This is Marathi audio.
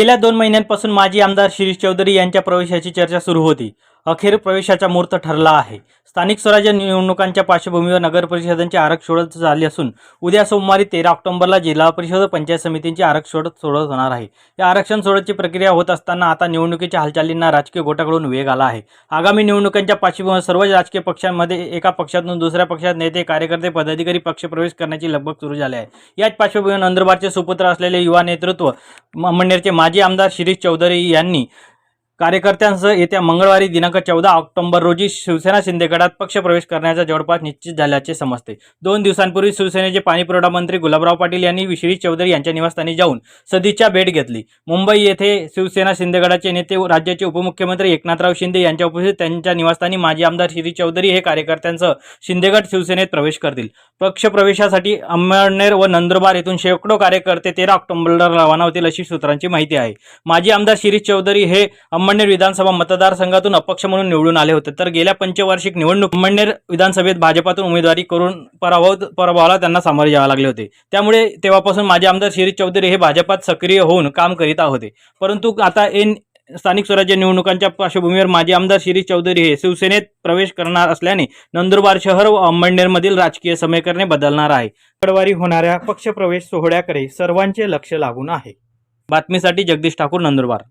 गेल्या दोन महिन्यांपासून माजी आमदार शिरीष चौधरी यांच्या प्रवेशाची चर्चा सुरू होती. अखेर प्रवेशाचा मुहूर्त ठरला आहे. स्थानिक स्वराज्य निवडणुकांच्या पार्श्वभूमीवर नगरपरिषदांचे आरक्षण झाली असून उद्या सोमवारी तेरा ऑक्टोबरला जिल्हा परिषद व पंचायत समितींची आरक्षण सोडत होणार आहे. या आरक्षण सोडतची प्रक्रिया होत असताना आता निवडणुकीच्या हालचालींना राजकीय गोटाकडून वेग आला आहे. आगामी निवडणुकांच्या पार्श्वभूमीवर सर्व राजकीय पक्षांमध्ये एका पक्षातून दुसऱ्या पक्षात नेते कार्यकर्ते पदाधिकारी पक्षप्रवेश करण्याची लगबग सुरू झाली आहे. याच पार्श्वभूमीवर नंदुरबारचे सुपुत्र असलेले युवा नेतृत्व मंडळचे माजी आमदार शिरीष चौधरी यांनी कार्यकर्त्यांसह येत्या मंगळवारी दिनांक चौदा ऑक्टोबर रोजी शिवसेना शिंदेगडात पक्षप्रवेश करण्याचा जवळपास निश्चित झाल्याचे समजते. दोन दिवसांपूर्वी शिवसेनेचे पाणीपुरवठा मंत्री गुलाबराव पाटील यांनी विश्री चौधरी यांच्या निवासस्थानी जाऊन सदिच्छा भेट घेतली. मुंबई येथे शिवसेना शिंदेगडाचे नेते व राज्याचे उपमुख्यमंत्री एकनाथराव शिंदे यांच्या उपस्थित त्यांच्या निवासस्थानी माजी आमदार श्री चौधरी हे कार्यकर्त्यांसह शिंदेगड शिवसेनेत प्रवेश करतील. पक्षप्रवेशासाठी अमळनेर व नंदुरबार येथून शेकडो कार्यकर्ते तेरा ऑक्टोबरला रवाना होतील अशी सूत्रांची माहिती आहे. माजी आमदार शिरीष चौधरी हे अंमळनेर विधानसभा मतदारसंघातून अपक्ष म्हणून निवडून आले होते. तर गेल्या पंचवार्षिक निवडणूक अंमळनेर विधानसभेत भाजपातून उमेदवारी करून पराभव पराभवाला त्यांना सामोरे जावे लागले होते. त्यामुळे तेव्हापासून माजी आमदार शिरीष चौधरी हे भाजपात सक्रिय होऊन काम करीत होते. परंतु आता एन स्थानिक स्वराज्य निवडणुकांच्या पार्श्वभूमीवर माजी आमदार शिरीष चौधरी हे शिवसेनेत प्रवेश करणार असल्याने नंदुरबार शहर व अंमळनेरमधील राजकीय समीकरणे बदलणार आहे. मंगळवारी होणाऱ्या पक्षप्रवेश सोहळ्याकडे सर्वांचे लक्ष लागून आहे. बातमीसाठी जगदीश ठाकूर नंदुरबार.